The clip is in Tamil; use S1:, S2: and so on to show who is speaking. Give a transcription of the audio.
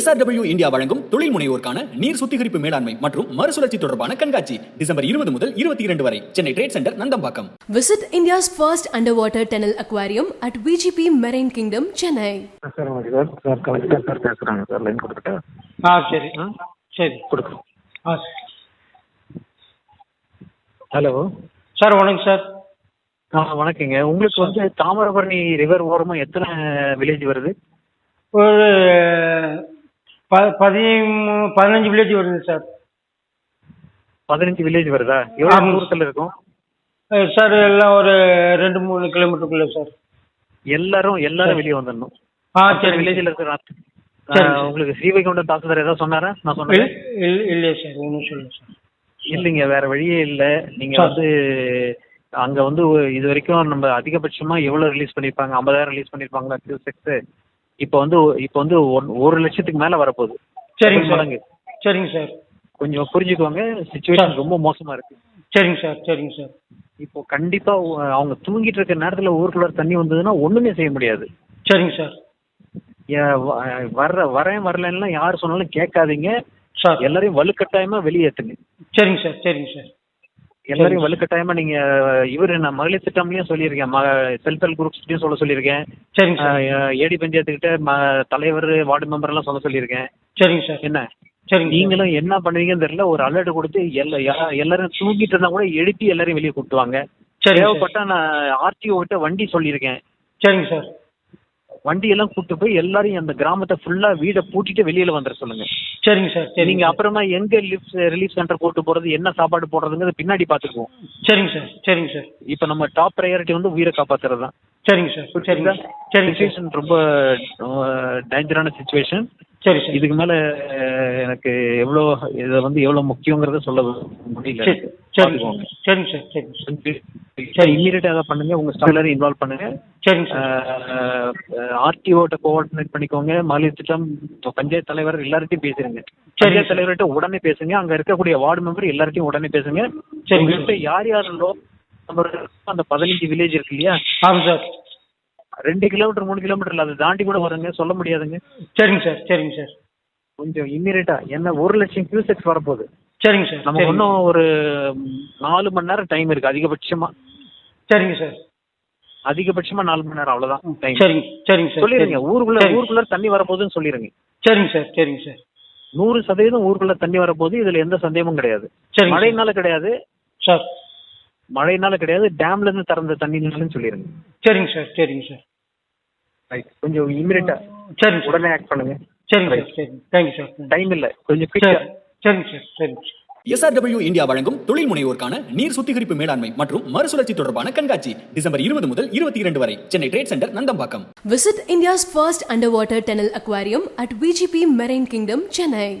S1: எஸ்ஆர்டபிள்யூ இந்தியா வழங்கும் தொழில் முனைவோருக்கான நீர் சுத்திகரிப்பு மேலாண்மை மற்றும் மறுசுழற்சி தொடர்பான கண்காட்சி டிசம்பர் இருபது முதல் இருபத்தி இரண்டு வரை Chennai trade centre Nandambakkam
S2: visit India's first underwater tunnel aquarium at VGP marine kingdom Chennai
S3: sir sir collector sir பேசுகிறாங்க சார் லைன் கொடுத்துட்டேன் ஆ சரி ஆ சரி கொடுக்குறோம்
S4: ஆ ஹலோ சார் வணக்கம் சார்
S3: ஆ வணக்கங்க உங்களுக்கு வந்து தாமிரபரணி ரிவர் ஓரமாக எத்தனை
S4: வில்லேஜ் வருது ஒரு
S3: ப பதிமூ பதினஞ்சு வில்லேஜ் வருது சார் பதினஞ்சு வில்லேஜ் வருதா எவ்வளோ தூரத்தில் இருக்கும்
S4: சார் எல்லாம் ஒரு ரெண்டு
S3: மூணு கிலோமீட்டருக்குள்ள சார் எல்லாரும் எல்லாரும் வெளியே வந்துடணும் ஆ சரி வில்லேஜில் இருக்கிற அத்த- ஆ, சரி. உங்களுக்கு ஸ்ரீவைகுண்டம் தாக்குதர் ஏதாவது சொன்னாரா நான் சொன்னேன் இல்லை இல்லையா சார் ஒன்றும் சொல்லுங்க சார் இல்லைங்க வேற வழியே இல்லை நீங்க வந்து அங்க வந்து இது வரைக்கும் நம்ம அதிகபட்சமா எவ்வளவு ரிலீஸ்
S4: பண்ணிருப்பாங்க ஐம்பதாயிரம் ரிலீஸ் பண்ணிருப்பாங்களா டூ
S3: செக்ஸ் இப்போ வந்து இப்போ வந்து ஒரு லட்சத்துக்கு மேல வரப்போகுது சரிங்க சொல்லுங்க சரிங்க சார் கொஞ்சம் புரிஞ்சுக்கோங்க சுச்சுவேஷன் ரொம்ப மோசமா இருக்கு சரிங்க சார் சரிங்க சார் இப்போ கண்டிப்பா அவங்க தூங்கிட்டு
S4: இருக்க நேரத்துல ஊருக்குள்ள தண்ணி வந்ததுன்னா
S3: ஒண்ணுமே செய்ய முடியாது சரிங்க சார் வர்ற வரேன் வரலன்னா யார் சொன்னாலும் கேட்காதீங்க சார் எல்லாரையும் வலுக்கட்டாயமா வெளியேற்றுங்க சரிங்க சார் சரிங்க சார்
S4: எல்லாரையும் வலுக்கட்டாயமா
S3: நீங்க இவர் நான் மகளிர் திட்டம்லயும் சொல்லியிருக்கேன் செல்ஃப் ஹெல்ப் குரூப்ஸ்லயும் சொல்ல சொல்லியிருக்கேன் சரிங்க ஏடி பஞ்சாயத்துக்கிட்ட தலைவர் வார்டு மெம்பர் எல்லாம் சொல்ல சொல்லியிருக்கேன் சரிங்க சார் என்ன சரி நீங்களும் என்ன பண்ணுவீங்கன்னு தெரியல ஒரு அலர்ட் கொடுத்து எல்லாரும் தூங்கிட்டு இருந்தா கூட எழுப்பி எல்லாரையும் வெளியே கூப்பிட்டுவாங்க தேவைப்பட்டா நான் ஆர்டிஓ கிட்ட வண்டி சொல்லியிருக்கேன் சரிங்க சார் வண்டியெல்லாம் கூப்பிட்டு போய் எல்லாரையும் அந்த கிராமத்தை ஃபுல்லா வீடை பூட்டிட்டு வெளியில வந்துட சொல்லுங்க
S4: சரிங்க சார் சரி
S3: நீங்க அப்புறமா எங்க லிஃப்ட் ரிலீஃப் சென்டர் கூட்டு போறது என்ன சாப்பாடு போடுறதுங்கிறது பின்னாடி பாத்துக்குவோம்
S4: சரிங்க சார் சரிங்க சார்
S3: இப்போ நம்ம டாப் ப்ரையாரிட்டி வந்து உயிரை காப்பாத்துறது தான்
S4: சரிங்க சார் சரிங்க
S3: சரிங்க சுச்சுவேஷன் ரொம்ப டேஞ்சரான சுச்சுவேஷன்
S4: சரி சார் இதுக்கு மேல
S3: எனக்கு எவ்வளோ இதை வந்து எவ்வளோ முக்கியங்கிறத சொல்ல
S4: முடியல சரிங்க சரிங்க சார் சரிங்க
S3: சார் இம்மீடியட்டா அதை பண்ணுங்க உங்க ஸ்டாலரை இன்வால்வ் பண்ணுங்க
S4: சரிங்க சார்
S3: ஆர்டிஓட்ட கோஆர்டினேட் பண்ணிக்கோங்க மாநில திட்டம் பஞ்சாயத்து தலைவர் எல்லார்ட்டையும் பேசுறீங்க பஞ்சாயத்து தலைவர்கிட்ட உடனே பேசுங்க அங்க இருக்கக்கூடிய வார்டு மெம்பர் எல்லார்ட்டையும் உடனே பேசுங்க சரி யார் யார் லோ அந்த பதினஞ்சு வில்லேஜ் இருக்கு இல்லையா ஆமா சார் ரெண்டு கிலோமீட்டர் மூணு கிலோமீட்டர்ல அதை தாண்டி கூட வருங்க சொல்ல முடியாதுங்க
S4: சரிங்க சார் சரிங்க சார்
S3: கொஞ்சம் இம்மீடியட்டா என்ன ஒரு லட்சம் கியூசெக்ஸ் வரப்போகுது
S4: சரிங்க சார் நமக்கு
S3: இன்னும் ஒரு நாலு மணி நேரம் டைம் இருக்கு அதிகபட்சமா சரிங்க சார் அதிகபட்சமா நாலு மணி நேரம் அவ்வளவுதான் டைம்
S4: சரிங்க சரிங்க
S3: சார் சொல்லிருங்க ஊருக்குள்ள ஊருக்குள்ள தண்ணி வரப்போகுதுன்னு சொல்லிருங்க
S4: சரிங்க சார் சரிங்க சார்
S3: நூறு சதவீதம் ஊருக்குள்ள தண்ணி வரப்போகுது இதுல எந்த சந்தேகமும் கிடையாது மழைனால கிடையாது சார் மழைனால கிடையாது டேம்ல இருந்து திறந்த தண்ணினாலும் சொல்லிருங்க
S4: சரிங்க சார் சரிங்க சார்
S3: ரைட் கொஞ்சம் இமிடியட்டா உடனே ஆக்ட் பண்ணுங்க
S4: சார்
S3: டைம் இல்ல கொஞ்சம் சரிங்க
S4: சார் சரிங்க சார் எஸ்ஆர்டபிள்யூ இந்தியா வழங்கும் தொழில் முனைவோருக்கான நீர் சுத்திகரிப்பு மேலாண்மை மற்றும் மறுசுழற்சி தொடர்பான கண்காட்சி டிசம்பர் இருபது முதல் இருபத்தி இரண்டு வரை Chennai trade centre Nandambakkam visit India's first underwater tunnel aquarium at VGP marine kingdom Chennai